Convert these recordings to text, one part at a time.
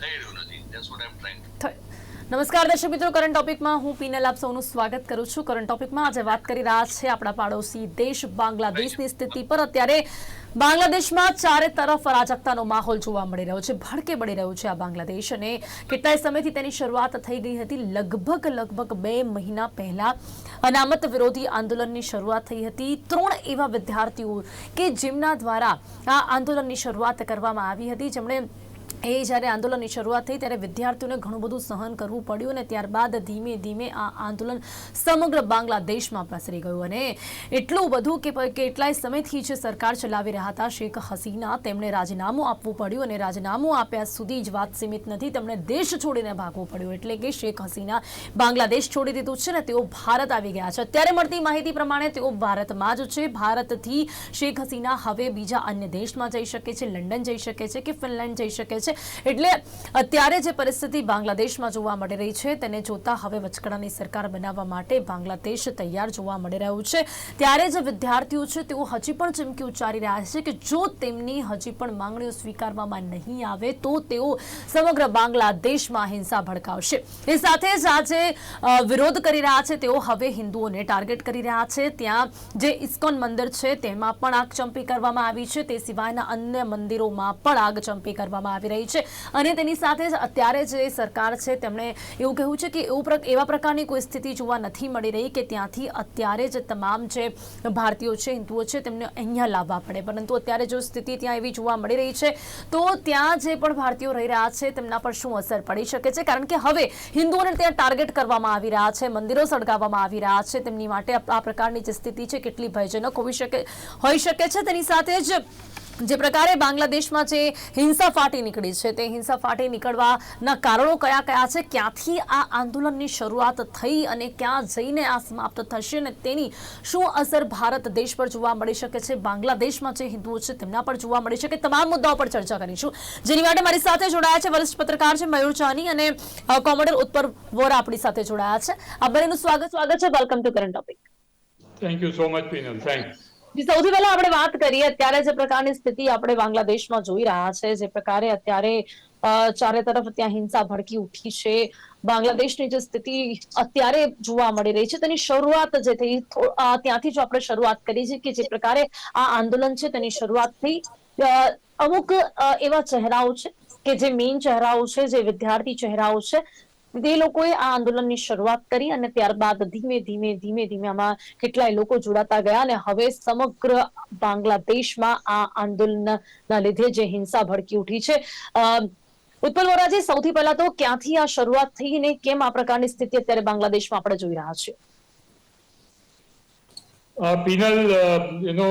થઈ રહ્યું નથી. That's what I am trying નમસ્કાર દર્શક મિત્રો કરંટ ટોપિકમાં હું પીનલ આપ સૌનું સ્વાગત કરું છું. કરંટ ટોપિકમાં આજે વાત કરી રહ્યા છે આપણા પાડોશી દેશ બાંગ્લાદેશની સ્થિતિ પર. અત્યારે બાંગ્લાદેશમાં ચારે તરફ અરાજકતાનો માહોલ જોવા મળી રહ્યો છે ભડકે બળી રહ્યું છે આ બાંગ્લાદેશ અને કેટલાય સમયથી તેની શરૂઆત થઈ ગઈ હતી. લગભગ લગભગ બે મહિના પહેલા અનામત વિરોધી આંદોલનની શરૂઆત થઈ હતી. ત્રણ એવા વિદ્યાર્થીઓ કે જેમના દ્વારા આ આંદોલનની શરૂઆત કરવામાં આવી હતી. જેમણે એ જ્યારે આંદોલનની શરૂઆત થઈ ત્યારે વિદ્યાર્થીઓને ઘણું બધું સહન કરવું પડ્યું અને ત્યારબાદ ધીમે ધીમે આ આંદોલન સમગ્ર બાંગ્લાદેશમાં પ્રસરી ગયું. અને એટલું બધું કે કેટલાય સમયથી જે સરકાર ચલાવી રહ્યા હતા. શેખ હસીના તેમણે રાજીનામું આપવું પડ્યું અને રાજીનામું આપ્યા સુધી જ વાત સીમિત નથી. તેમણે દેશ છોડીને ભાગવું પડ્યું એટલે કે શેખ હસીના બાંગ્લાદેશ છોડી દીધું છે ને તેઓ ભારત આવી ગયા છે. અત્યારે મળતી માહિતી પ્રમાણે તેઓ ભારતમાં જ છે. ભારતથી શેખ હસીના હવે બીજા અન્ય દેશમાં જઈ શકે છે, લંડન જઈ શકે છે કે ફિનલેન્ડ જઈ શકે છે? એટલે અત્યારે જે પરિસ્થિતિ બાંગ્લાદેશમાં જોવા મળી રહી છે, તેને જોતા હવે વચકડાની સરકાર બનાવવા માટે બાંગ્લાદેશ તૈયાર જોવા મળી રહ્યું છે. ત્યારે જે વિદ્યાર્થીઓ છે, તેઓ હજી પણ ચીમકી ઉચ્ચારી રહ્યા છે કે જો તેમની હજી પણ માંગણીઓ સ્વીકારવામાં નહીં આવે, તો તેઓ સમગ્ર બાંગ્લાદેશમાં હિંસા ભડકાવશે. એ સાથે જ આજે વિરોધ કરી રહ્યા છે. તેઓ હવે હિન્દુઓને ટાર્ગેટ કરી રહ્યા છે. ત્યાં જે ઇસ્કોન મંદિર છે, તેમાં પણ આગચંપી કરવામાં આવી છે. તે સિવાયના અન્ય મંદિરોમાં પણ આગચંપી કરવામાં આવી રહી છે. અને તેની સાથે જ અત્યારે જે સરકાર છે, તેમણે એવું કહ્યું છે કે એવું એવા પ્રકારની કોઈ સ્થિતિ જોવા નથી મળી રહી કે ત્યાંથી અત્યારે જ તમામ જે ભારતીયો છે, હિન્દુઓ છે, તેમને અહીંયા લાવવા પડે. પરંતુ અત્યારે જો સ્થિતિ ત્યાં એવી જોવા મળી રહી છે, તો ત્યાં જે પણ ભારતીયો રહી રહ્યા છે, તેમના પર શું અસર પડી શકે છે? કારણ કે હવે હિન્દુઓને ત્યાં ટાર્ગેટ કરવામાં આવી રહ્યા છે, મંદિરો સળગાવવામાં આવી રહ્યા છે. તેમની માટે આ પ્રકારની જે સ્થિતિ છે, કેટલી ભયજનક હોઈ શકે હોઈ શકે છે. તેની સાથે જ જે પ્રકારે બાંગ્લાદેશમાં જે હિંસા ફાટી નીકળી છે, તે હિંસા ફાટી નીકળવાના કારણો કયા કયા છે, ક્યાંથી આ આંદોલનની શરૂઆત થઈ અને ક્યાં જઈને આ સમાપ્ત થશે અને તેની શું અસર ભારત દેશ પર જોવા મળી શકે છે, બાંગ્લાદેશમાં જે હિન્દુઓ છે તેમના પર જોવા મળી શકે, તમામ મુદ્દાઓ પર ચર્ચા કરીશું. જેની માટે મારી સાથે જોડાયા છે વરિષ્ઠ પત્રકાર છે મયુર ચાની અને કોમોડર ઉત્પર વોરા આપણી સાથે જોડાયા છે. આ બંનેનું સ્વાગત સ્વાગત છે welcome to current topic thank you so much Pinal thanks સૌથી પહેલા આપણે વાત કરીએ અત્યારે જે પ્રકારની સ્થિતિ આપણે બાંગ્લાદેશમાં જોઈ રહ્યા છે, જે પ્રકારે અત્યારે ચારે તરફ ત્યાં હિંસા ભડકી ઉઠી છે. બાંગ્લાદેશની જે સ્થિતિ અત્યારે જોવા મળી રહી છે, તેની શરૂઆત જે થઈ ત્યાંથી જો આપણે શરૂઆત કરી છે કે જે પ્રકારે આ આંદોલન છે તેની શરૂઆત થઈ અમુક એવા ચહેરાઓ છે કે જે મેઇન ચહેરાઓ છે, જે વિદ્યાર્થી ચહેરાઓ છે તે લોકોએ આ આંદોલનની શરૂઆત કરી અને ત્યારબાદ ધીમે ધીમે ધીમે ધીમે આમાં કેટલાય લોકો જોડાતા ગયા અને હવે સમગ્ર બાંગ્લાદેશમાં આ આંદોલનના લીધે જે હિંસા ભડકી ઉઠી છે. ઉત્પલ વોરાજી, સૌથી પહેલા તો ક્યાંથી આ શરૂઆત થઈ અને કેમ આ પ્રકારની સ્થિતિ અત્યારે બાંગ્લાદેશમાં આપણે જોઈ રહ્યા છીએ? પીનલ એનો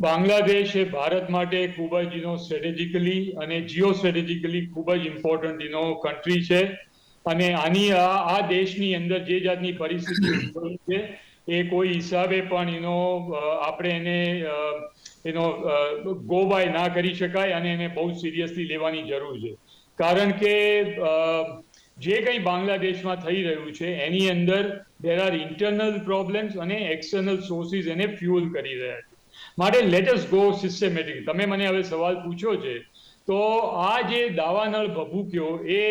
બાંગ્લાદેશ એ ભારત માટે ખૂબ જ એનો સ્ટ્રેટેજિકલી અને જીઓ સ્ટ્રેટેજિકલી ખૂબ જ ઇમ્પોર્ટન્ટ એનો કન્ટ્રી છે. અને આની આ દેશની અંદર જે જાતની પરિસ્થિતિ છે, એ કોઈ હિસાબે પણ એનો આપણે એને એનો ગો બાય ના કરી શકાય અને એને બહુ સિરિયસલી લેવાની જરૂર છે. કારણ કે જે કંઈ બાંગ્લાદેશમાં થઈ રહ્યું છે, એની અંદર દેર આર ઇન્ટરનલ પ્રોબ્લેમ્સ અને એક્સટર્નલ સોર્સિસ એને ફ્યુઅલ કરી રહ્યા છે. માટે લેટસ ગો સિસ્ટમેટિક તમે મને હવે સવાલ પૂછ્યો છે તો આ જે દાવાનળ ભભૂક્યો એ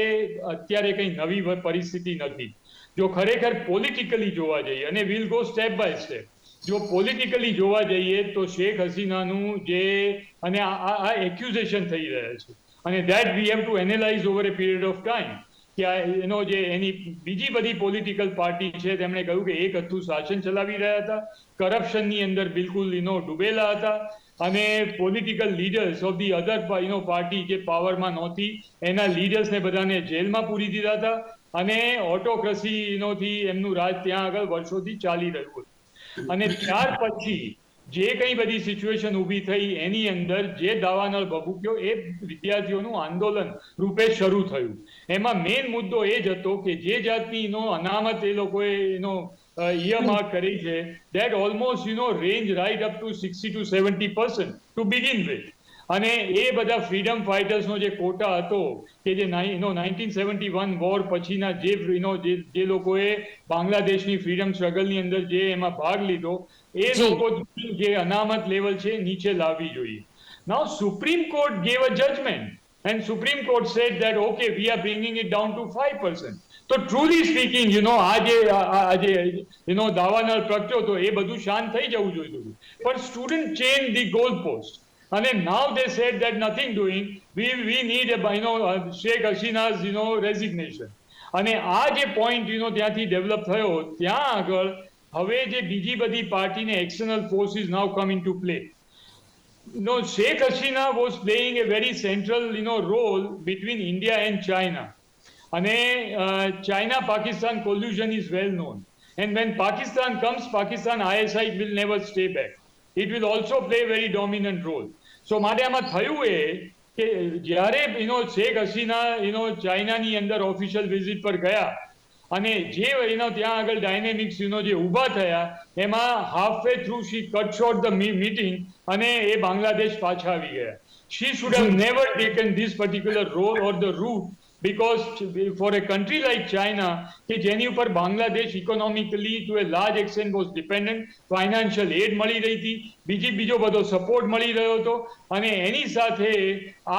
અત્યારે કંઈ નવી પરિસ્થિતિ નથી. જો ખરેખર પોલિટિકલી જોવા જઈએ, અને will go step by step જો પોલિટિકલી જોવા જઈએ, તો શેખ હસીનાનું જે, અને આ એક્યુઝેશન થઈ રહ્યા છે. અને that we have to analyse over a period of time કે એનો જે, એની બીજી બધી પોલિટિકલ પાર્ટી છે, તેમણે કહ્યું કે એક હતું શાસન ચલાવી રહ્યા હતા. કરપ્શનની અંદર બિલકુલ એનો ડૂબેલા હતા. અને political leaders of the other you know party જે પાવરમાં નહોતી, એના લીડર્સને બધાને જેલમાં પૂરી દીધા હતા અને ઓટોક્રસીનોથી એમનું રાજ ત્યાં આગળ વર્ષોથી ચાલી રહ્યું હતું. અને ત્યાર પછી જે કંઈ બધી સિચ્યુએશન ઊભી થઈ, એની અંદર જે દાવાનળ ભભૂક્યો, એ વિદ્યાર્થીઓનું આંદોલન રૂપે શરૂ થયું. એમાં મેઇન મુદ્દો એ જ હતો કે જે જાતની એનો અનામત એ લોકોએ એનો ઇયરમાર્ક કરી છે. That almost you know range right up to sixty to seventy percent to begin with અને એ બધા ફ્રીડમ ફાઇટર્સનો જે કોટા હતો કે જે એનો નાઇન્ટીન સેવન્ટી વન વોર પછીના જે એનો જે લોકોએ બાંગ્લાદેશની ફ્રીડમ સ્ટ્રગલની અંદર જે એમાં ભાગ લીધો એ લોકો જે અનામત લેવલ છે નીચે લાવવી જોઈએ. Now Supreme Court gave a judgement and Supreme Court said that okay we are bringing it down to 5%. તો truly speaking, you know, આ જે આ- જે, know, દાવાનળ પ્રગટ્યો તો એ બધું શાંત થઈ જવું જોઈતું હતું. પણ student changed the goalpost. અને now they said that nothing doing, we, we need, a, you know, uh, Sheikh Hasina's, you know, resignation. અને આ જે point, you know, ત્યાંથી develop થયો, ત્યાં આગળ હવે જે બીજી બધી પાર્ટીને external forces now come into play. No, Sheikh Hasina was playing a very central, you know, role between India and China. અને uh, China-Pakistan collusion is well known. And when Pakistan comes, Pakistan ISI will never stay back. It will also play a very dominant role. So માટે આમાં થયું એ કે જ્યારે know, Sheikh Hasina know, ચાઇનાની અંદર official visit પર ગયા અને જે know, ત્યાં આગળ ડાયનેમિક્સ know, જે ઊભા થયા એમાં half way through she cut short the meeting અને એ બાંગ્લાદેશ પાછા આવી ગયા she should have never taken this particular role or the route because for a country like China કે જેની ઉપર Bangladesh economically to a large extent was dependent financial aid મળી રહી હતી બીજી બીજો બધો સપોર્ટ મળી રહ્યો હતો અને એની સાથે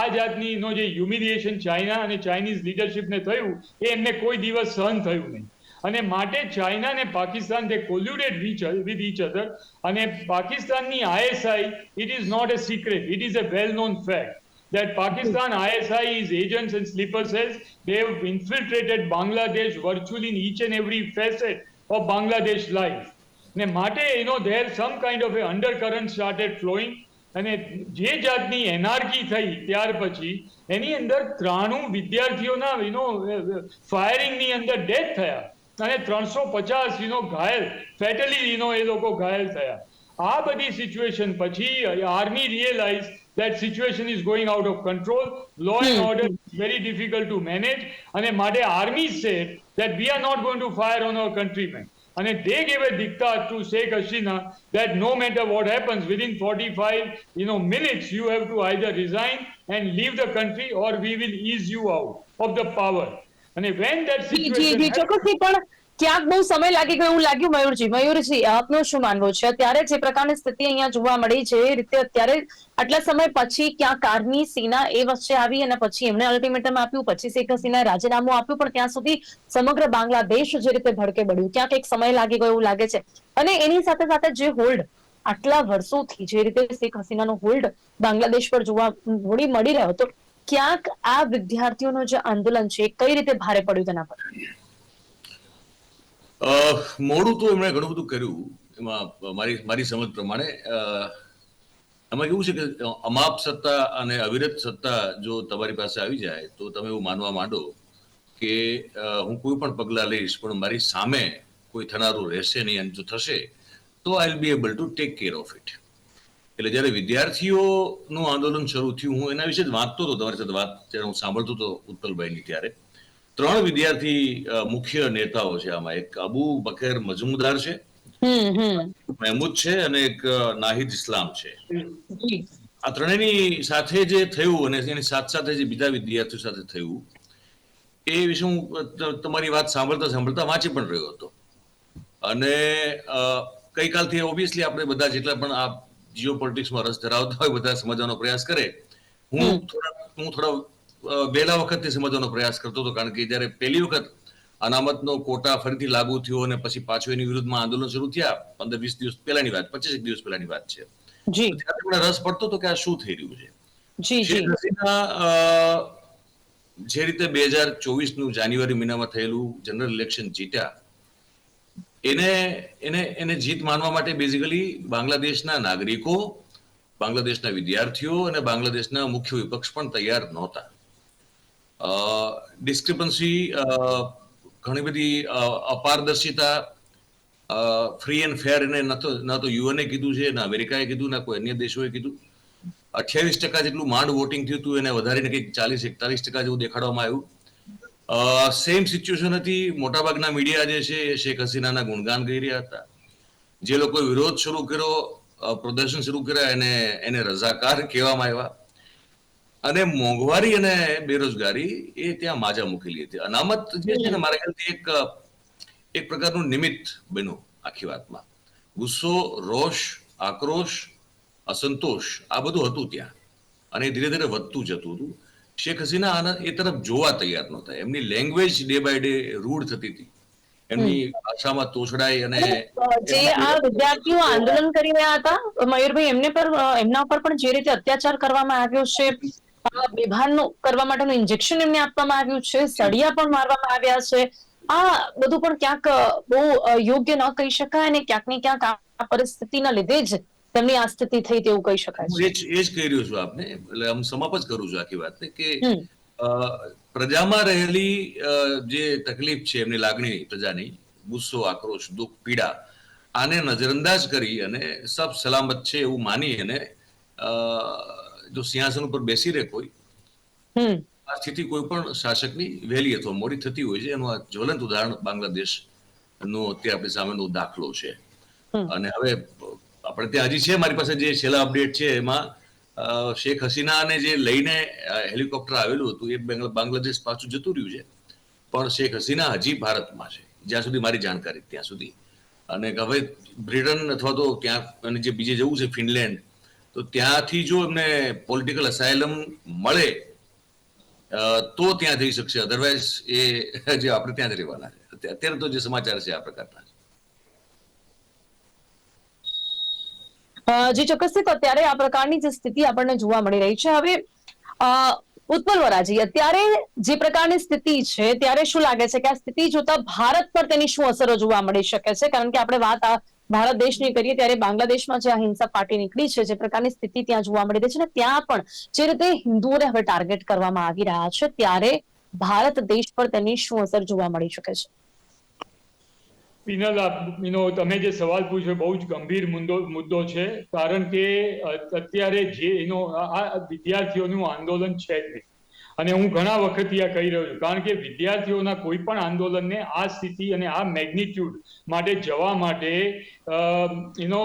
આ જાતની નો જે હ્યુમિલિએશન ચાઇના અને ચાઇનીઝ લીડરશિપને થયું એ એમને કોઈ દિવસ સહન થયું નહીં અને માટે ચાઇના અને Pakistan colluded with with each other અને પાકિસ્તાનની ISI it is not a secret it is a well known fact that Pakistan ISI is agents and sleeper cells they have infiltrated Bangladesh virtually in each and every facet of Bangladesh life ને માટે know there some kind of a undercurrent started flowing અને જે જાતની anarchy થઈ ત્યાર પછી એની અંદર ત્રાણું વિદ્યાર્થીઓના know ફાયરિંગની અંદર ડેથ થયા અને ત્રણસો પચાસ યુ નો ઘાયલ ફેટલી યુ નો એ લોકો ઘાયલ થયા આ બધી સિચ્યુએશન પછી army realise that situation is going out of control law and order is very difficult to manage અને માટે army said that we are not going to fire on our countrymen and they gave a diktat to Sheikh Hasina that no matter what happens within 45 you know minutes you have to either resign and leave the country or we will ease you out of the power and when that G G situation G happened- ચોક્કસથી પણ ક્યાંક બહુ સમય લાગી ગયો એવું લાગ્યું મયુરજી. મયુરજી, આપનું શું માનવું છે? અત્યારે જે પ્રકારની સ્થિતિ અહીંયા જોવા મળી છે, એ રીતે અત્યારે આટલા સમય પછી ક્યાંક કારની સેના એ વચ્ચે આવી અને પછી એમણે અલ્ટિમેટમ આપ્યું, પછી શેખ હસીનાએ રાજીનામું આપ્યું, પણ ત્યાં સુધી સમગ્ર બાંગ્લાદેશ જે રીતે ભડકે બળ્યું. ક્યાંક એક સમય લાગી ગયો એવું લાગે છે. અને એની સાથે સાથે જે હોલ્ડ આટલા વર્ષોથી જે રીતે શેખ હસીનાનો હોલ્ડ બાંગ્લાદેશ પર જોવા મળી મળી રહ્યો હતો, ક્યાંક આ વિદ્યાર્થીઓનો જે આંદોલન છે કઈ રીતે ભારે પડ્યું તેના પર? મોડું તો એમણે ઘણું બધું કર્યું. એમાં મારી મારી સમજ પ્રમાણે એમાં કેવું છે કે અમાપ સત્તા અને અવિરત સત્તા જો તમારી પાસે આવી જાય, તો તમે એવું માનવા માંડો કે હું કોઈ પણ પગલાં લઈશ, પણ મારી સામે કોઈ થનારું રહેશે નહીં અને જો થશે, તો I be able to take care of it એટલે જ્યારે વિદ્યાર્થીઓનું આંદોલન શરૂ થયું, હું એના વિશે જ વાંચતો હતો, તમારી સાથે વાત જ્યારે હું સાંભળતો હતો ઉત્પલભાઈની ત્યારે. ત્રણ વિદ્યાર્થી મુખ્ય નેતાઓ છે આમાં. એક અબુ બકેર મજમુદાર છે હમ હમ. મહેમૂદ છે અને એક નાહિદ ઇસ્લામ છે. આ ત્રણેયની સાથે જે થયું અને એની સાથે સાથે જે બીજા વિદ્યાર્થીઓ સાથે થયું એ વિશે હું તમારી વાત સાંભળતા સાંભળતા વાંચી પણ રહ્યો હતો. અને ગઈકાલથી ઓબ્વિયસલી આપણે બધા જેટલા પણ આ જીઓ પોલિટિક્સમાં રસ ધરાવતા હોય બધા સમજવાનો પ્રયાસ કરે. હું થોડા હું થોડા વહેલા વખતથી સમજવાનો પ્રયાસ કરતો હતો કારણ કે જ્યારે પહેલી વખત અનામતનો કોટા ફરીથી લાગુ થયો અને પછી પાછું એની વિરુદ્ધમાં આંદોલન શરૂ થયા પંદર વીસ દિવસ પહેલાની વાત પચીસ દિવસ પહેલાની વાત છે. ત્યારે રસ પડતો હતો કે આ શું થઈ રહ્યું છે. જી રીતે બે હજાર ચોવીસનું જાન્યુઆરી મહિનામાં થયેલું જનરલ ઇલેક્શન જીત્યા એને એને એને જીત માનવા માટે બેઝિકલી બાંગ્લાદેશના નાગરિકો બાંગ્લાદેશના વિદ્યાર્થીઓ અને બાંગ્લાદેશના મુખ્ય વિપક્ષ પણ તૈયાર નહોતા. ડિસ્ક્રિપન્સી ઘણી બધી અપારદર્શિતા ફ્રી એન્ડ ફેર એને ન તો યુએનએ કીધું છે, ના અમેરિકાએ કીધું, ના કોઈ અન્ય દેશોએ કીધું. અઠ્યાવીસ ટકા જેટલું માંડ વોટિંગ થયું હતું, એને વધારીને કંઈક ચાલીસ, એકતાલીસ ટકા જેવું દેખાડવામાં આવ્યું. સેમ સિચ્યુએશન હતી, મોટાભાગના મીડિયા જે છે, એ શેખ હસીનાના ગુણગાન કરી રહ્યા હતા. જે લોકોએ વિરોધ શરૂ કર્યો પ્રદર્શન શરૂ કર્યા, એને એને રઝાકાર કહેવામાં આવ્યા. અને મોંઘવારી અને બેરોજગારી એ ત્યાં માજા મૂકેલી હતી. અનામત જે છે ને મારા ખ્યાલથી એક એક પ્રકારનું નિમિત્ત બન્યું આખી વાતમાં. ગુસ્સો રોષ આક્રોશ અસંતોષ આ બધું હતું ત્યાં. અને ધીરે ધીરે વધતું જતું હતું. શેખ હસીના આના એ તરફ જોવા તૈયાર નહોતા એમની લેંગ્વેજ ડે બાય ડે રૂઢ થતી હતી. એમની ભાષામાં તોછડાઈ અને જે આ વિદ્યાર્થીઓ આંદોલન કરી રહ્યા હતા મયુરભાઈ એમને પર એમના ઉપર પણ જે રીતે અત્યાચાર કરવામાં આવ્યો છે અ, બેભાનનું કરવા માટેનું ઇન્જેક્શન એમને આપવામાં આવ્યું છે સળિયા પણ મારવામાં આવ્યા છે. આ બધું પણ ક્યાંક બહુ યોગ્ય ન કહી શકાય અને ક્યાંક ને ક્યાંક આ પરિસ્થિતિના લીધે જ તેમની આ સ્થિતિ થઈ તેવું કહી શકાય છે. એ જ કહી રહ્યો છું આપને. એટલે હું સમાપ જ કરું છું આખી વાતને કે અ, પ્રજામાં રહેલી જે તકલીફ છે એમની લાગણી પ્રજાની ગુસ્સો આક્રોશ દુઃખ પીડા આને નજરઅંદાજ કરી અને સબ સલામત છે એવું માની અને અ, જો સિંહાસન ઉપર બેસી રહે કોઈ. આ સ્થિતિ કોઈ પણ શાસકની વહેલી અથવા મોડી થતી હોય છે. એનું આ જ્વલંત ઉદાહરણ બાંગ્લાદેશ નો અત્યારે આપણી સામેનો દાખલો છે. અને હવે આપણે ત્યાં હજી છે મારી પાસે જે છેલ્લા અપડેટ છે એમાં શેખ હસીનાને જે લઈને હેલિકોપ્ટર આવેલું હતું એ બાંગ્લાદેશ પાછું જતું રહ્યું છે. પણ શેખ હસીના હજી ભારતમાં છે. જ્યાં સુધી મારી જાણકારી ત્યાં સુધી. અને હવે બ્રિટન અથવા તો ક્યાંક અને જે બીજે જવું છે ફિનલેન્ડ તો ત્યાંથી જો એમને પોલિટિકલ અસાયલમ મળે તો ત્યાં થઈ શકશે. અધરવાઇઝ એ જે આપણે ત્યાં રહેવાના છે. અત્યારે- તો જે સમાચાર છે આ પ્રકારના જે, ચોક્કસ તો અત્યારે આ પ્રકારની જે સ્થિતિ આપણને જોવા મળી રહી છે. હવે ઉત્પલ વરાજી, અત્યારે જે પ્રકારની સ્થિતિ છે, ત્યારે શું લાગે છે કે આ સ્થિતિ જોતા ભારત પર તેની શું અસરો જોવા મળી શકે છે? કારણ કે આપણે વાત આ ભારત દેશની કરીએ ત્યારે બાંગ્લાદેશમાં જે આ હિંસા ફાટી નીકળી છે, જે પ્રકારની સ્થિતિ ત્યાં જોવા મળી રહી છે ને ત્યાં પણ જે રીતે હિન્દુઓને હવે ટાર્ગેટ કરવામાં આવી રહ્યા છે, ત્યારે ભારત દેશ પર તેની શું અસર જોવા મળી શકે છે? તમે જે સવાલ પૂછ્યો બહુ જ ગંભીર મુદ્દો મુદ્દો છે, કારણ કે અત્યારે જે એનો આ વિદ્યાર્થીઓનું આંદોલન છે જ નહીં. અને હું ઘણા વખતથી આ કહી રહ્યો છું, કારણ કે વિદ્યાર્થીઓના કોઈ પણ આંદોલનને આ સ્થિતિ અને આ મેગ્નિટ્યુડ માટે જવા માટે you know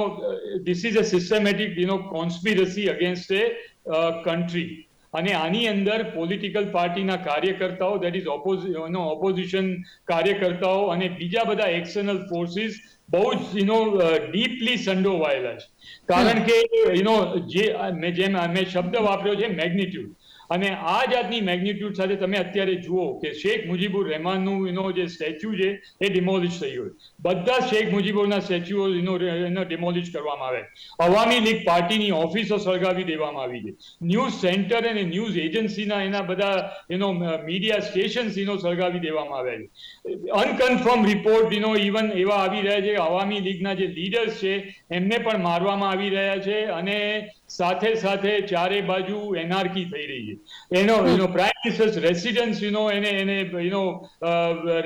this is a systematic you know conspiracy against a country અને આની અંદર પોલિટિકલ પાર્ટીના કાર્યકર્તાઓ દેટ ઇઝ ઓપોઝિશન કાર્યકર્તાઓ અને બીજા બધા એક્સટર્નલ ફોર્સિસ બહુ જ યુનો ડીપલી સંડોવાયેલા છે. કારણ કે યુનો જે, મેં જેમ, મેં શબ્દ વાપર્યો છે, મેગ્નિટ્યુડ. અને આ જાતની મેગ્નિટ્યુડ સાથે તમે અત્યારે જુઓ કે શેખ મુજીબુર રહેમાનનું એનો જે સ્ટેચ્યુ છે, એ ડિમોલિશ થઈ ગયું. બધા શેખ મુજીબુરના સ્ટેચ્યુઓ એનો એનો ડિમોલિશ કરવામાં આવે. અવામી લીગ પાર્ટીની ઓફિસો સળગાવી દેવામાં આવી છે. ન્યૂઝ સેન્ટર અને ન્યૂઝ એજન્સીના એના બધા એનો મીડિયા સ્ટેશન્સ એનો સળગાવી દેવામાં આવ્યા છે. અનકન્ફર્મ રિપોર્ટ, એનો ઇવન એવા આવી રહ્યા છે કે અવામી લીગના જે લીડર્સ છે, એમને પણ મારવામાં આવી રહ્યા છે અને સાથે સાથે ચારે બાજુ એનઆરકી થઈ રહી છે. એનો એનો પ્રાઇમ મિનિસ્ટર્સ રેસિડન્સ યુનો એને એને યુનો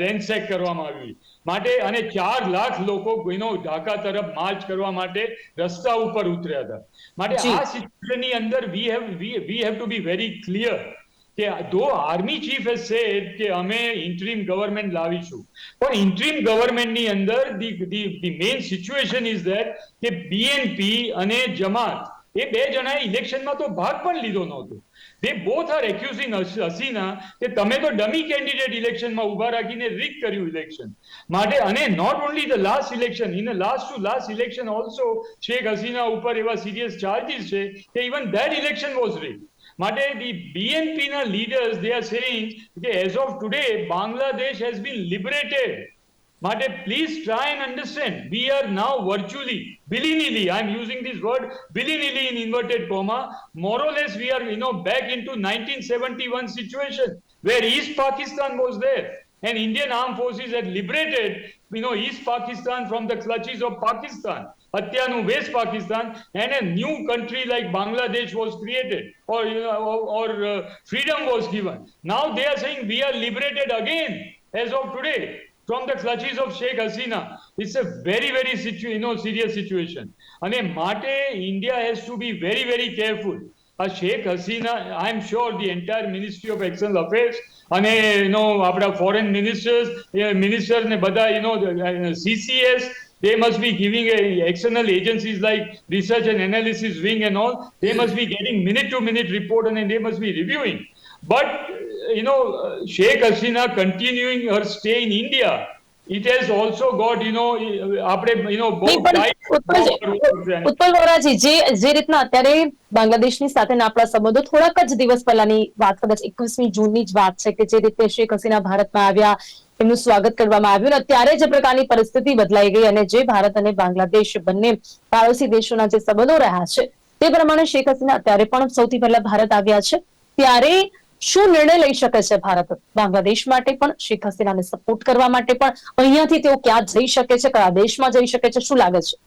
રેન્સેક કરવામાં આવ્યું માટે અને ચાર લાખ લોકો એનો ઢાકા તરફ માર્ચ કરવા માટે રસ્તા ઉપર ઉતર્યા હતા. માટે આ સિચ્યુએશનની અંદર we have we have to be very clear કે દો આર્મી ચીફ એ સેડ કે અમે ઇન્ટરીમ ગવર્મેન્ટ લાવીશું પણ ઇન્ટરીમ ગવર્મેન્ટની અંદર the the the main situation is that કે બીએનપી અને જમાત એ બે જણાએ ઇલેક્શનમાં તો ભાગ પણ લીધો નહોતો. They both are accusing Hasina કે તમે તો ડમી કેન્ડિડેટ ઇલેક્શનમાં ઊભા રાખીને રીક કર્યું ઇલેક્શન. માટે અને not only the last election in last to last election also Sheikh Hasina ઉપર એવા સિરિયસ ચાર્જીસ છે કે even that election was rigged માટે ધી બીએનપી ના લીડર્સ દે આર સેઇંગ કે as of today Bangladesh has been liberated But please try and understand, we are now virtually, willy-nilly, I'm using this word willy-nilly in inverted comma, more or less we are, you know, back into 1971 situation where East Pakistan was there and Indian armed forces had liberated, you know, East Pakistan from the clutches of Pakistan. Hatyanu West Pakistan and a new country like Bangladesh was created or, you know, or, or uh, freedom was given. Now they are saying we are liberated again as of today from the clutches of Sheikh Hasina. It's a very, very situ- you know, serious situation. અને માટે India has to be very, very careful. આ Sheikh Hasina I am sure the entire ministry of external affairs અને you know આપણા foreign ministers minister ને બધા you know CCS they must be giving a external agencies like research and analysis wing and all they must be getting minute to minute report and then they must be reviewing but uh, you know uh, sheikh hasina continuing her stay in india it has also got you know આપણે you know both Utpal- Voraji જે જે રીતના અત્યારે બાંગ્લાદેશની સાથેના આપણા સંબંધો થોડાક જ દિવસ પહેલાની વાત કદાચ એકવીસમી જૂનની જ વાત છે કે જે રીતે શેખ હસીના ભારતમાં આવ્યા એમનું સ્વાગત કરવામાં આવ્યું અને ત્યારે જે પ્રકારની પરિસ્થિતિ બદલાઈ ગઈ અને જે ભારત અને બાંગ્લાદેશ બંને પાડોશી દેશોના જે સંબંધો રહ્યા છે તે પ્રમાણે શેખ હસીના અત્યારે પણ સૌથી પહેલા ભારત આવ્યા છે. ત્યારે શું નિર્ણય લઈ શકે છે ભારત? બાંગ્લાદેશ માટે પણ શેખ હસીનાને સપોર્ટ કરવા માટે પણ અહીંયાથી તેઓ ક્યાં જઈ શકે છે કયા દેશમાં જઈ શકે છે શું લાગે છે?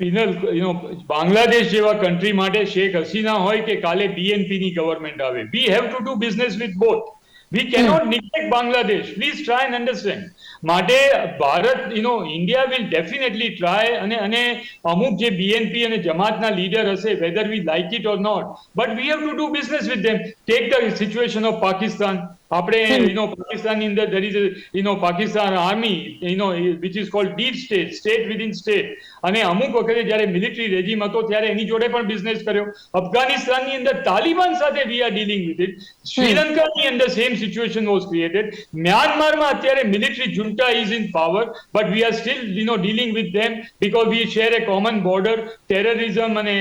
પિનલ યુ બાંગ્લાદેશ જેવા કન્ટ્રી માટે શેખ હસીના હોય કે કાલે બીએનપી ની ગવર્મેન્ટ આવે. We have to do business with both we cannot neglect Bangladesh. Please try and understand માટે Bharat you know India will definitely try અને અને અમુક જે બીએનપી અને જમાતના લીડર હશે whether we like it or not but we have to do business with them take the situation of Pakistan આપણે you know પાકિસ્તાનની અંદર there is you Pakistan army know which is called deep state state within state અને અમુક વખતે જ્યારે military regime હતો ત્યારે એની જોડે પણ બિઝનેસ કર્યો. અફઘાનિસ્તાનની અંદર તાલિબાન સાથે we are dealing with it શ્રીલંકાની અંદર સેમ સિચ્યુએશન વોઝ ક્રિએટેડ મ્યાનમારમાં અત્યારે military junta in power, but we are still, you know, dealing dealing with them because we share a common border and અને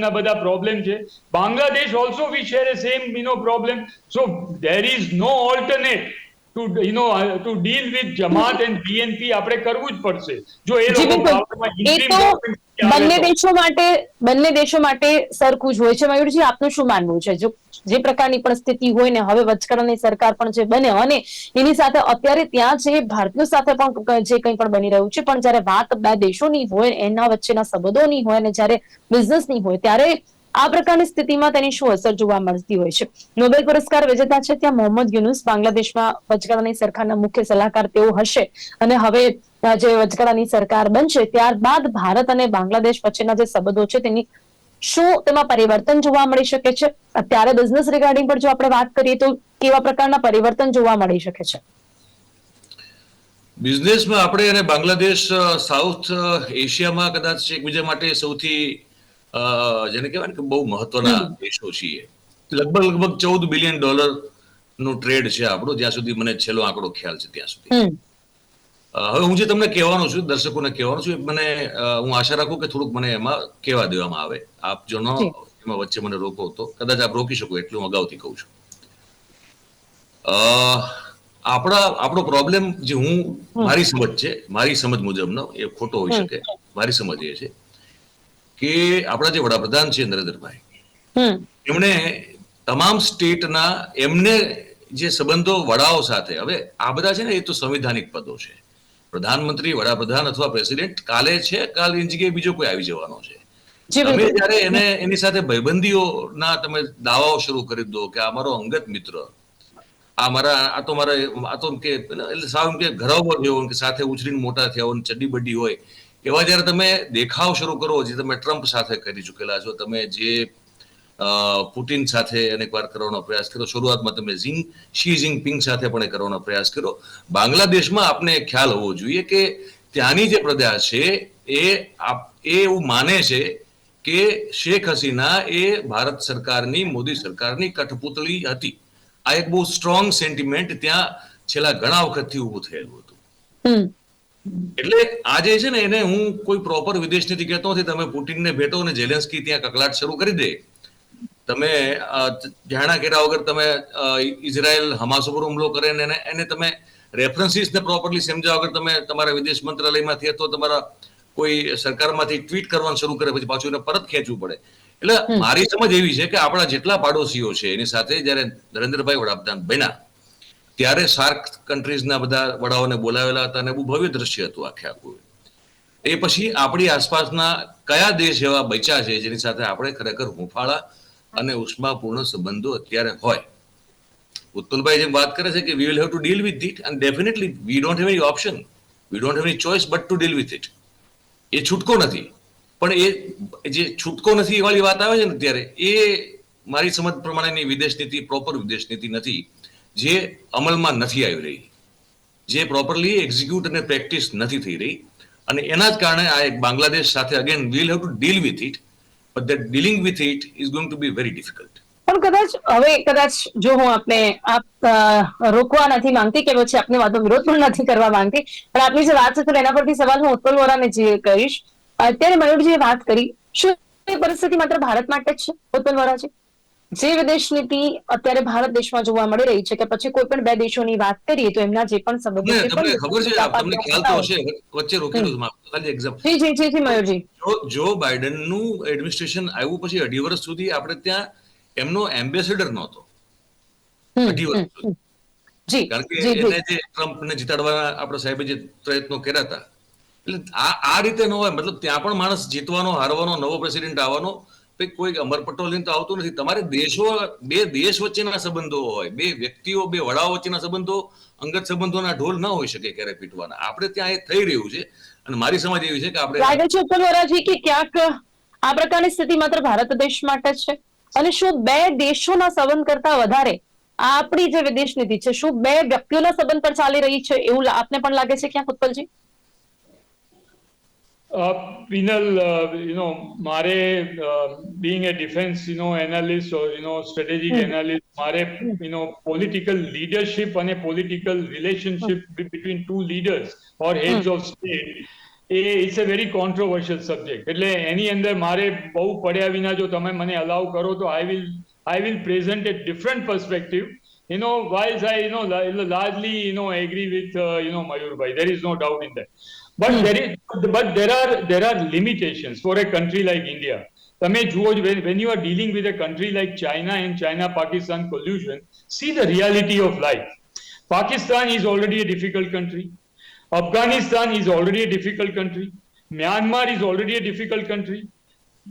na bada problem છે Bangladesh also we share a same you know, problem so there is no alternate to you know uh, to deal with Jamaat and BNP આપણે કરવું જ પડશે જો એ લોકો પાવરમાં તો બંને દેશો માટે બંને દેશો માટે સરખું જ હોય છે મયુરજી આપનું શું માનવું છે જો જે પ્રકારની પણ સ્થિતિ હોય ને હવે વચગાળાની સરકાર પણ જે બને અને એની સાથે અત્યારે ત્યાં જે ભારતીયો સાથે પણ જે કંઈ પણ બની રહ્યું છે, પણ જ્યારે વાત બે દેશોની હોય, એના વચ્ચેના સંબંધોની હોય અને જ્યારે બિઝનેસની હોય, ત્યારે આ પ્રકારની સ્થિતિમાં તેની શું અસર જોવા મળતી હોય છે? નોબેલ પુરસ્કાર વિજેતા છે ત્યાં મોહમ્મદ યુનુસ. બાંગ્લાદેશમાં વચગાળાની સરકારના મુખ્ય સલાહકાર તેઓ હશે. અને હવે જે વચગાળાની સરકાર બનશે, ત્યારબાદ ભારત અને બાંગ્લાદેશ વચ્ચેના જે સંબંધો છે, તેની શું તેમાં પરિવર્તન જોવા મળી શકે છે? અત્યારે બિઝનેસ રિગાર્ડિંગ પર જો આપણે વાત કરીએ તો કેવા પ્રકારના પરિવર્તન જોવા મળી શકે છે? બિઝનેસમાં આપણે અને બાંગ્લાદેશ સાઉથ એશિયામાં કદાચ એકબીજા માટે સૌથી જેને કહેવાય ને કે બહુ મહત્વના દેશો છીએ. લગભગ લગભગ ચૌદ બિલિયન ડોલરનું ટ્રેડ છે આપણું. જ્યાં સુધી મને છેલ્લો આંકડો ખ્યાલ છે ત્યાં સુધી. હવે હું જે તમને કહેવાનો છું દર્શકોને કહેવાનો છું મને હું આશા રાખું કે થોડુંક મને એમાં કહેવા દેવામાં આવે. આપ જો. ન એમાં વચ્ચે મને રોકો તો કદાચ આપ રોકી શકો એટલું હું અગાઉથી કહું છું. આપણા આપણો પ્રોબ્લેમ જે હું મારી સમજ છે મારી સમજ મુજબનો એ ખોટો હોઈ શકે. મારી સમજ એ છે કે આપણા જે વડાપ્રધાન છે નરેન્દ્રભાઈ એમણે તમામ સ્ટેટના એમને જે સંબંધો વડાઓ સાથે હવે આ બધા છે ને એ તો સંવિધાનિક પદો છે. પ્રધાનમંત્રી વડાપ્રધાન અથવા પ્રેસિડેન્ટ કાલે છે કાલ એની જગ્યાએ બીજો કોઈ આવી જવાનો છે? તમે જયારે એને એની સાથે ભયબંધીઓના તમે દાવાઓ શરૂ કરી દો કે આ મારો અંગત મિત્ર આ મારા આ તો મારા આ તો કે એટલે સાવ એમ કે ઘરાવો જેવો કે સાથે ઉછરીને મોટા થયા હોય ચડ્ડી બડ્ડી હોય એવા જયારે તમે દેખાવ શરૂ કરો જે તમે ટ્રમ્પ સાથે કરી ચૂકેલા છો તમે જે પુટિન સાથે અનેક વાર કરવાનો પ્રયાસ કર્યો. શરૂઆતમાં તમે ઝિંગ શી જિંગપિંગ સાથે પણ એ કરવાનો પ્રયાસ કર્યો. બાંગ્લાદેશમાં આપને ખ્યાલ હોવો જોઈએ કે ત્યાંની જે પ્રજા છે એ એ એવું માને છે કે શેખ હસીના એ ભારત સરકારની મોદી સરકારની કઠપુતળી હતી. આ એક બહુ સ્ટ્રોંગ સેન્ટિમેન્ટ ત્યાં છેલ્લા ઘણા વખતથી ઊભું થયેલું હતું. એટલે આજે છે ને એને હું કોઈ પ્રોપર વિદેશ નીતિ કહેતો નથી તમે પુટિનને ભેટો અને જેલેન્સ્કી ત્યાં કકલાટ શરૂ કરી દે. તમે જાણા કર્યા વગર તમે ઇઝરાયલ હમાસ ઉપર હુમલો કરે ને એને તમે રેફરન્સીસને પ્રોપરલી સમજ્યા વગર તમે તમારા વિદેશ મંત્રાલયમાંથી અથવા તમારા કોઈ સરકારમાંથી ટ્વીટ કરવાનું શરૂ કરે પછી પાછું એને પરત ખેંચવું પડે. એટલે મારી સમજ એવી છે કે આપણા જેટલા પાડોશીઓ છે એની સાથે જ્યારે નરેન્દ્રભાઈ વડાપ્રધાન બન્યા ત્યારે સાર્ક કન્ટ્રીઝના બધા વડાઓને બોલાવેલા હતા અને બહુ ભવ્ય દ્રશ્ય હતું આખે આખું. એ પછી આપણી આસપાસના કયા દેશ એવા બચ્યા છે જેની સાથે આપણે ખરેખર હુંફાળા અને ઉષ્માપૂર્ણ સંબંધો અત્યારે હોય. ઉત્તુલભાઈ જેમ વાત કરે છે કે we will have to deal with it and definitely we don't have any option we don't have any choice but to deal with it એ છૂટકો નથી. પણ એ જે છૂટકો નથી વાળી વાત આવે છે ને અત્યારે એ મારી સમજ પ્રમાણેની વિદેશ નીતિ પ્રોપર વિદેશ નીતિ નથી. જે અમલમાં નથી આવી રહી. જે પ્રોપરલી એક્ઝિક્યુટ અને પ્રેક્ટિસ નથી થઈ રહી. અને એના જ કારણે આ એક બાંગ્લાદેશ સાથે again will have to deal with it but that dealing with it is going to be very difficult પણ કદાચ હવે કદાચ જો હું આપને આપ રોકવા નથી માંગતી કે પછી આપને વાતો વિરોધ પણ નથી કરવા માંગતી, પણ આપની જે વાત છે, તો એના પરથી સવાલ હું ઉત્પલ વોરાને જે કરીશ અત્યારે મયુરજીએ વાત કરી. શું પરિસ્થિતિ માત્ર ભારત માટે જ છે, ઉત્પલ વોરાજી જે વિદેશ નીતિ અત્યારે ભારત દેશમાં જોવા મળી રહી છે કે પછી કોઈ પણ બે દેશોની વાત કરીએ તો એમના જે પણ સંબંધો છે તમને ખબર છે તમને ખ્યાલ તો હશે વચ્ચે રોકેલું કરજો, એક્ઝામ જી જી જી જી મયુરજી. જો જો બાઇડનનું એડમિનિસ્ટ્રેશન આવ્યું પછી અઢી વર્ષ સુધી આપણે ત્યાં એમનો એમ્બેસેડર નહોતો. અઢી વર્ષ સુધી. જી કારણ કે એને જી. જે ટ્રમ્પને જીતાડવાના આપણા સાહેબે જે પ્રયત્નો કર્યા હતા. એટલે આ આ રીતે ન હોય મતલબ ત્યાં પણ માણસ જીતવાનો હારવાનો નવો પ્રેસિડેન્ટ આવવાનો પછી કોઈ અમર પટોલ લઈને તો આવતું નથી. તમારે દેશો, બે દેશ વચ્ચેના સંબંધો હોય, બે વ્યક્તિઓ, બે વડાઓ વચ્ચેના સંબંધો, અંગત સંબંધોના ઢોલ ન હોઈ શકે ક્યારે પીટવાના. આપણે ત્યાં એ થઈ રહ્યું છે અને મારી સમજ એવી છે કે આપણે લાગે છે ઉત્પલ વોરાજી, કે ક્યાંક આ પ્રકારની સ્થિતિ માત્ર ભારત દેશ માટે છે? અને શું બે દેશોના સંબંધ કરતા વધારે આપણી જે વિદેશ નીતિ છે, શું બે વ્યક્તિઓના સંબંધ પર ચાલી રહી છે એવું આપને પણ લાગે છે ક્યાંક Utpalji Uh, Pinal, uh, you know, Mare, uh, being a defense, you know, analyst or, you know, strategic analyst, Mare, you know, political leadership and a political relationship be- between two leaders or heads of state, uh it's a very controversial subject એટલે એની અંદર મારે બહુ પડ્યા વિના જો તમે મને અલાઉ કરો તો I will I will present a different perspective you know whilst i you know la- largely you know agree with uh, you know mayur bhai there is no doubt in that but there is but there are there are limitations for a country like india તમે જુઓ જ when, when you are dealing with a country like china and china pakistan collusion see the reality of life pakistan is already a difficult country afghanistan is already a difficult country myanmar is already a difficult country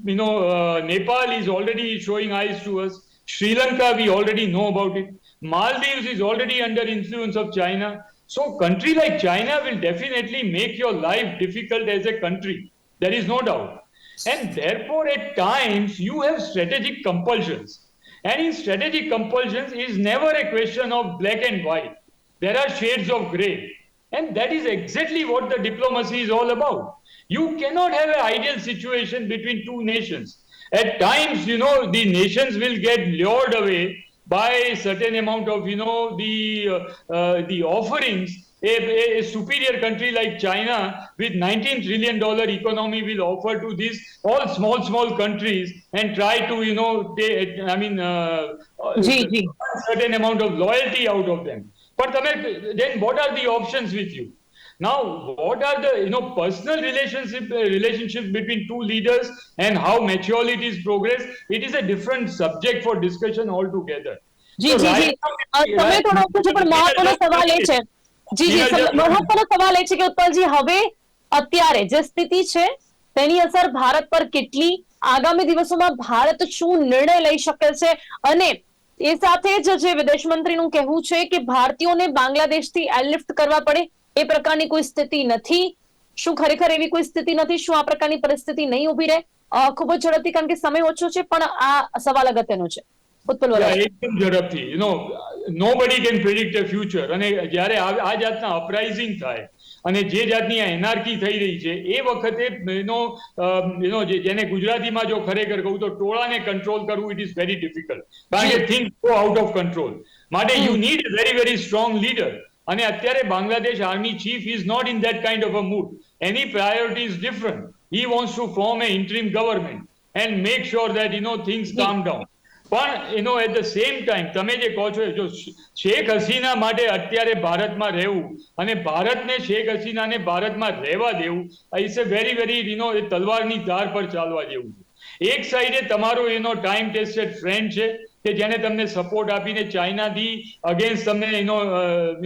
you know, uh, Nepal is already showing eyes to us. Sri Lanka, we already know about it. Maldives is already under influence of China. So, country like China will definitely make your life difficult as a country. There is no doubt. And therefore, at times, you have strategic compulsions. And in strategic compulsions, is never a question of black and white. There are shades of gray. And that is exactly what the diplomacy is all about. You cannot have an ideal situation between two nations. At times, you know, the nations will get lured away by certain amount of you know the uh, uh, the offerings a, a, superior country like China with 19 trillion dollar economy will offer to these all small small countries and try to you know they, I mean uh, uh certain amount of loyalty out of them. But then what are the options with you? Now, what are the you know personal relationship uh, relationship between two leaders and how maturely it is progress? It is a different subject for discussion altogether. જી જી જી તમે થોડો ઓછો છે પણ મહત્વનો સવાલ એ છે જી જી મહત્વનો સવાલ એ છે કે ઉત્પલજી હવે અત્યારે જે સ્થિતિ છે તેની અસર ભારત પર કેટલી આગામી દિવસોમાં ભારત શું નિર્ણય લઈ શકે છે અને એ સાથે જ જે વિદેશ મંત્રીનું કહેવું છે કે ભારતીયોને બાંગ્લાદેશથી એરલિફ્ટ કરવા પડે એ પ્રકારની કોઈ સ્થિતિ નથી. શું ખરેખર એવી કોઈ સ્થિતિ નથી? શું આ પ્રકારની પરિસ્થિતિ નહીં ઊભી રહે? ખૂબ જ ઝડપથી કારણ કે સમય ઓછો છે પણ આ સવાલ અગત્યનો છે. ઉત્પલ એકદમ ઝડપથી. No nobody can predict a future અને જ્યારે આ જાતના અપરાઇઝિંગ થાય અને જે જાતની આ એનઆરકી થઈ રહી છે એ વખતે એનો એનો જેને ગુજરાતીમાં જો ખરેખર કહું તો ટોળાને કંટ્રોલ કરવું ઇટ ઇઝ વેરી ડિફિકલ્ટ કારણ કે thing go out of control માટે you need very very strong leader અને અત્યારે Bangladesh army chief is not in that kind of a mood any priority is different he wants to form a interim government and make sure that you know things calm down પણ you know at the same time તમે જે કહો છો જો શેખ હસીના માટે અત્યારે ભારતમાં રહેવું અને ભારતને શેખ હસીનાને ભારતમાં રહેવા દેવું it's a very very you know તલવારની ધાર પર ચાલવા જેવું છે. એક સાઈડે તમારો એનો ટાઈમ ટેસ્ટેડ ફ્રેન્ડ છે. કે જેને તમને સપોર્ટ આપીને ચાઇનાથી અગેન્સ્ટ તમને એનો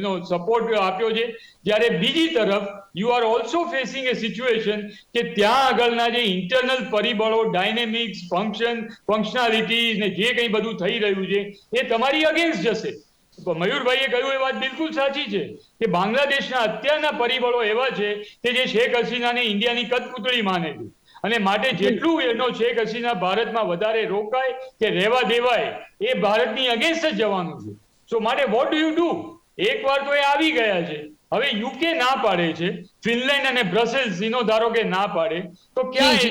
યુ સપોર્ટ આપ્યો છે. જ્યારે બીજી તરફ you are also facing a situation કે ત્યાં આગળના જે ઇન્ટરનલ પરિબળો ડાયનેમિક્સ ફંક્શન ફંક્શનાલિટી ને જે કંઈ બધું થઈ રહ્યું છે, એ તમારી અગેન્સ્ટ જશે. મયુરભાઈએ કહ્યું એ વાત બિલકુલ સાચી છે કે બાંગ્લાદેશના અત્યારના પરિબળો એવા છે કે જે શેખ હસીનાને ઇન્ડિયાની કદપુતળી માને છે. અને માટે જેટલું એનો શેખ હસીના ભારતમાં વધારે રોકાય કે રહેવા દેવાય એ ભારતની અગેન્સ્ટ જ જવાનું છે. સો માટે વોટ ડુ યુ ડુ એકવાર તો એ આવી ગયા છે. હવે યુકે ના પાડે છે. ફિનલેન્ડ અને બ્રસેલ્સ એનો ધારો કે ના પાડે તો ક્યાં એ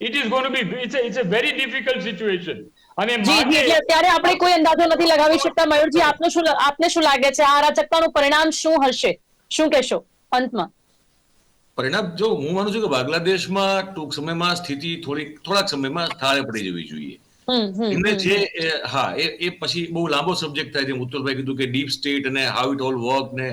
it is going to be it's a, it's a very difficult situation. અને જી એટલે અત્યારે આપણે કોઈ અંદાજો નથી લગાવી શકતા મયુરજી આપને શું આપને શું લાગે છે? આ અરાજકતાનું પરિણામ શું હશે? શું કહેશો અંતમાં? પરિણામ જો હું માનું છું કે બાંગ્લાદેશમાં ટૂંક સમયમાં સ્થિતિ થોડીક થોડાક સમયમાં થાળે પડી જવી જોઈએ. એમને જે હા એ એ પછી બહુ લાંબો સબ્જેક્ટ થાય છે. મુત્તલભાઈ કીધું કે ડીપ સ્ટેટ અને હાઉ ઇટ ઓલ વર્ક ને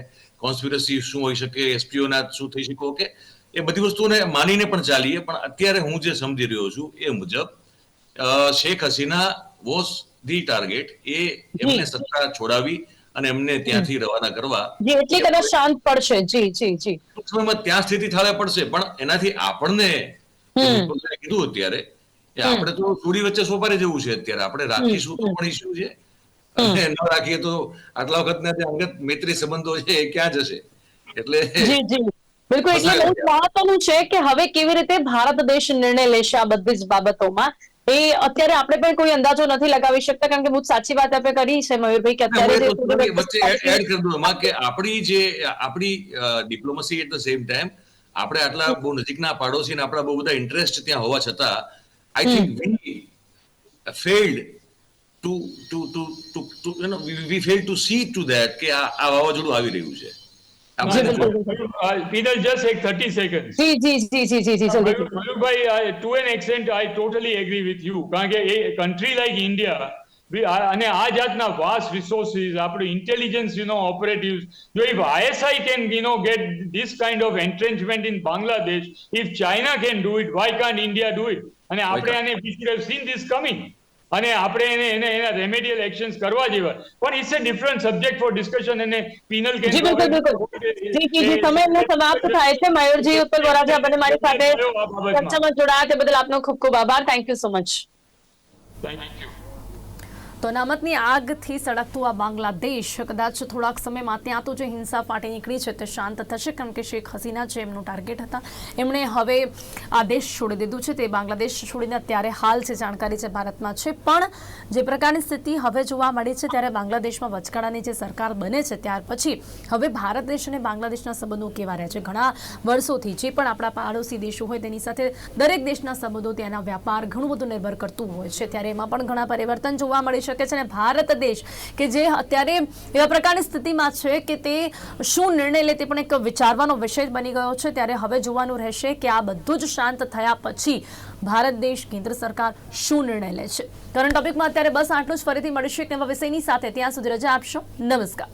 કોન્સ્પિરસી શું હોઈ શકે એસપીઓના શું થઈ શકે કે એ બધી વસ્તુઓને માનીને પણ ચાલીએ. પણ અત્યારે હું જે સમજી રહ્યો છું એ મુજબ Sheikh Hasina was the target એ એમને સત્તા છોડાવી અને એમને ત્યાંથી રવાના કરવા. જી એટલી કદાચ શાંત પડશે. જી જી જી. સમયમાં ત્યાં સ્થિતિ થાળે પડશે. પણ એનાથી આપણને કીધું અત્યારે કે આપણે તો ચોરી વચ્ચે સોપારી જવું છે અત્યારે. આપણે રાખીશું તો ભણીશું છે અને ન રાખીએ તો આટલા વખતના જે અંગત મૈત્રી સંબંધો છે એ ક્યાં જશે? એટલે બિલકુલ. એટલે બહુ મહત્વનું છે કે હવે કેવી રીતે ભારત દેશ નિર્ણય લેશે આ બધી જ બાબતોમાં. એ અત્યારે આપણે પણ કોઈ અંદાજો નથી લગાવી શકતા કારણ કે બહુ સાચી વાત આપણે કરી છે મયુરભાઈ કે અત્યારે વચ્ચે એડ કરી દઉં એમાં કે આપણી જે આપણી diplomacy at the same time આપણે આટલા બહુ નજીકના પાડોશી ને આપણા બહુ બધા ઇન્ટરેસ્ટ ત્યાં હોવા છતાં I think we failed to to to to to you know we fail to see to that કે આ વાવાઝોડું આવી રહ્યું છે જી આપણે બિલકુલ uh, Peter, just take 30 seconds. જી જી જી જી જી જી જલ્દી Mayur- to an extent, I totally agree with you. કારણ કે એ India, we- આ- અને આ જાતના vast resources, આપણું intelligence, you know, operatives, જો if ISI can, you know, get this kind of entrenchment in Bangladesh, if China can do it, why can't India do it? અને આપણે આને have seen this coming. અને આપણે એને એને એના રેમેડિયલ એક્શન્સ કરવા જેવા. પણ it's a different subject for discussion અને પિનલ જી બિલકુલ બિલકુલ. જી જી જી સમય એમને સમાપ્ત થાય છે. મયુરજી ઉત્પલ વરાજા આપણે મારી સાથે ચર્ચામાં જોડાયા તે બદલ આપનો ખૂબ ખૂબ આભાર. Thank you so much thank you તો અનામતની આગથી સળગતું આ બાંગ્લાદેશ, કદાચ થોડાક સમયમાં ત્યાં તો જે હિંસા ફાટી નીકળી છે તે શાંત થશે કારણ કે શેખ હસીના જે એમનું ટાર્ગેટ હતા, એમણે હવે આ દેશ છોડી દીધું છે. તે બાંગ્લાદેશ છોડીને અત્યારે હાલ જે જાણકારી છે ભારતમાં છે. પણ જે પ્રકારની સ્થિતિ હવે જોવા મળી છે ત્યારે બાંગ્લાદેશમાં વચગાળાની જે સરકાર બને છે, ત્યાર પછી હવે ભારત દેશ અને બાંગ્લાદેશના સંબંધો કેવા રહ્યા છે? ઘણા વર્ષોથી જે પણ આપણા પાડોશી દેશો હોય તેની સાથે દરેક દેશના સંબંધો ત્યાંના વ્યાપાર ઘણું બધું નિર્ભર કરતું હોય છે. ત્યારે એમાં પણ ઘણા પરિવર્તન જોવા મળી શકે છે અને ભારત દેશ કે જે અત્યારે એવા પ્રકારની સ્થિતિમાં છે કે તે શું નિર્ણય લે તે પણ એક વિચારવાનો વિષય બની ગયો છે. ત્યારે હવે જોવાનું રહેશે કે આ બધું જ શાંત થયા પછી ભારત દેશ, કેન્દ્ર સરકાર શું નિર્ણય લે છે. કરંટ ટોપિકમાં અત્યારે બસ આટલું જ. ફરીથી મળીશું એક નવા વિષયની સાથે. ત્યાં સુધી રજા આપશો. નમસ્કાર.